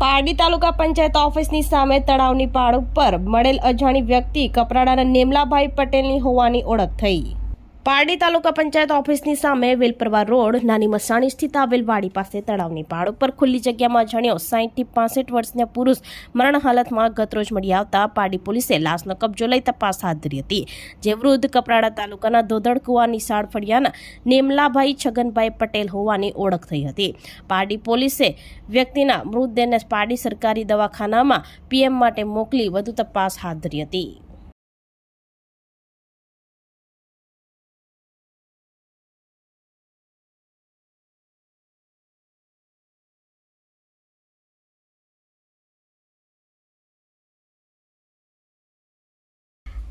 પારડી તાલુકા પંચાયત ઓફિસની સામે તળાવની પાળ ઉપર મળેલ અજાણી વ્યક્તિ કપરાડાના નેમલાભાઈ પટેલની હોવાની ઓળખ થઈ. પારડી તાલુકા પંચાયત ઓફિસની સામે વેલપરવા રોડ, નાની મસાણી સ્થિત આવેલ વાડી પાસે તળાવની પાળ ઉપર ખુલ્લી જગ્યામાં જણ્યો સાહીઠથી પાસઠ વર્ષના પુરુષ મરણ હાલતમાં ગતરોજ મળી આવતા પારડી પોલીસે લાશનો કબજો લઈ તપાસ હાથ ધરી હતી. જે વૃદ્ધ કપરાડા તાલુકાના ધોધડ કુવા નિશાળ ફળિયાના નેમલાભાઈ છગનભાઈ પટેલ હોવાની ઓળખ થઈ હતી. પારડી પોલીસે વ્યક્તિના મૃતદેહને પારડી સરકારી દવાખાનામાં પીએમ માટે મોકલી વધુ તપાસ હાથ ધરી હતી.